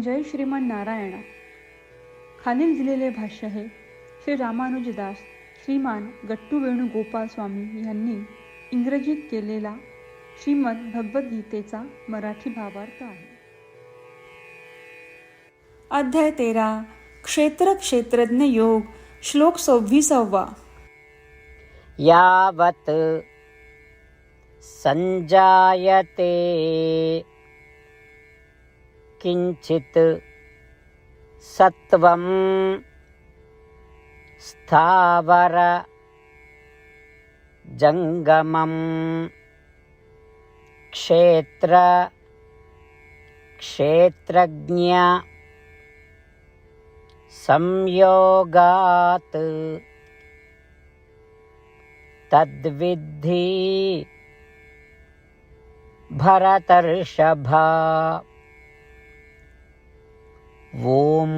जय श्रीमान नारायणा. खालील दिलेले भाष्य हे श्री रामानुजदास श्रीमान गट्टू वेणुगोपाल स्वामी यांनी इंग्रजीत केलेला श्रीमद भगवद्गीतेचा मराठी भावार्थ आहे. अध्याय तेरा. क्षेत्र क्षेत्रज्ञ योग. श्लोक सव्वीसावा. यावत् सञ्जायते किञ्चित् सत्त्वं स्थावर जङ्गमं क्षेत्र क्षेत्रज्ञ संयोगात् तद्विद्धि भरतर्षभा ओम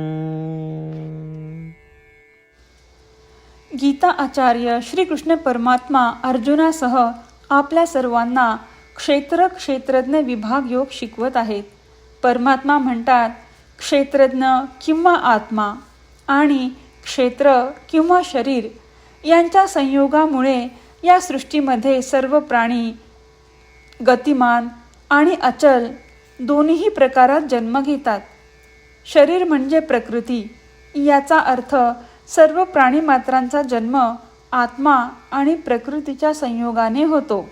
गीता आचार्य श्रीकृष्ण परमात्मा अर्जुनासह आपल्या सर्वांना क्षेत्र क्षेत्रज्ञ विभाग योग शिकवत आहेत. परमात्मा म्हणतात क्षेत्रज्ञ किंवा आत्मा आणि क्षेत्र किंवा शरीर यांच्या संयोगामुळे या सृष्टीमध्ये सर्व प्राणी गतिमान आणि अचल दोन्ही प्रकारात जन्म घेतात. शरीर म्हणजे प्रकृती. याचा अर्थ सर्व प्राणीमात्रांचा जन्म आत्मा आणि प्रकृतीच्या संयोगाने होतो.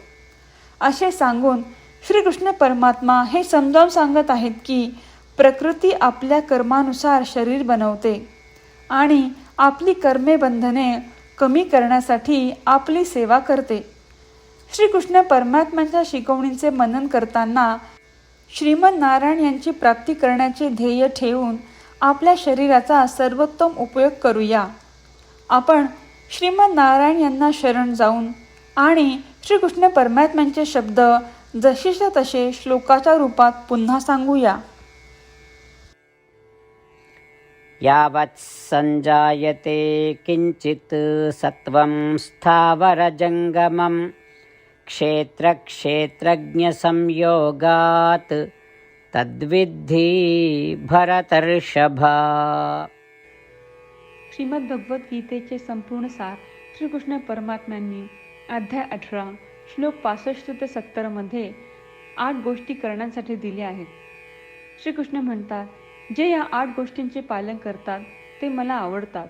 असे सांगून श्रीकृष्ण परमात्मा हे समजावून सांगत आहेत की प्रकृती आपल्या कर्मानुसार शरीर बनवते आणि आपली कर्मे बंधने कमी करण्यासाठी आपली सेवा करते. श्रीकृष्ण परमात्म्यांच्या शिकवणींचे मनन करताना श्रीमद नारायण यांची प्राप्ती करण्याचे ध्येय ठेवून आपल्या शरीराचा सर्वोत्तम उपयोग करूया. आपण श्रीमद नारायण यांना शरण जाऊन आणि श्रीकृष्ण परमात्म्यांचे शब्द जसेच्या तसे श्लोकाच्या रूपात पुन्हा सांगूया. यावत् सञ्जायते किञ्चित् सत्त्वं स्थावरजङ्गमम् क्षेत्रक्षेत्रज्ञसंयोगात् तद्विद्धि भरतर्षभा श्रीमद भगवद्गीतेचे संपूर्ण सार श्रीकृष्ण परमात्म्यांनी अध्याय अठरा श्लोक पासष्ट ते सत्तरमध्ये आठ गोष्टी करण्यासाठी दिल्या आहेत श्रीकृष्ण म्हणतात जे या आठ गोष्टींचे पालन करतात ते मला आवडतात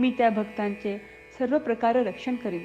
मी त्या भक्तांचे सर्व प्रकारे रक्षण करीन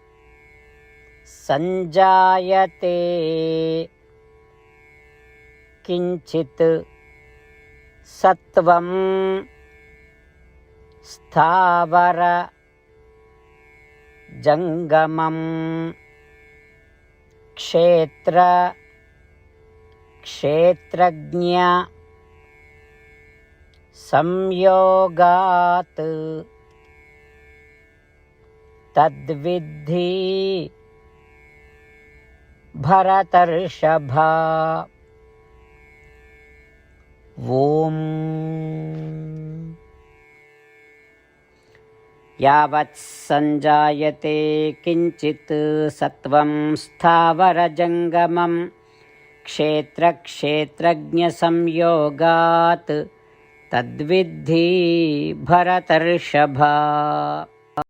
सञ्जायते। किञ्चित् सत्वं स्थावर जङ्गमं क्षेत्र क्षेत्रज्ञ संयोगात्। तद्विद्धि भरतर्षभा। ॐ। यावत् सञ्जायते किञ्चित् सत्त्वं स्थावरजङ्गमं। क्षेत्रक्षेत्रज्ञसंयोगात्। तद्विद्धि भरतर्षभा।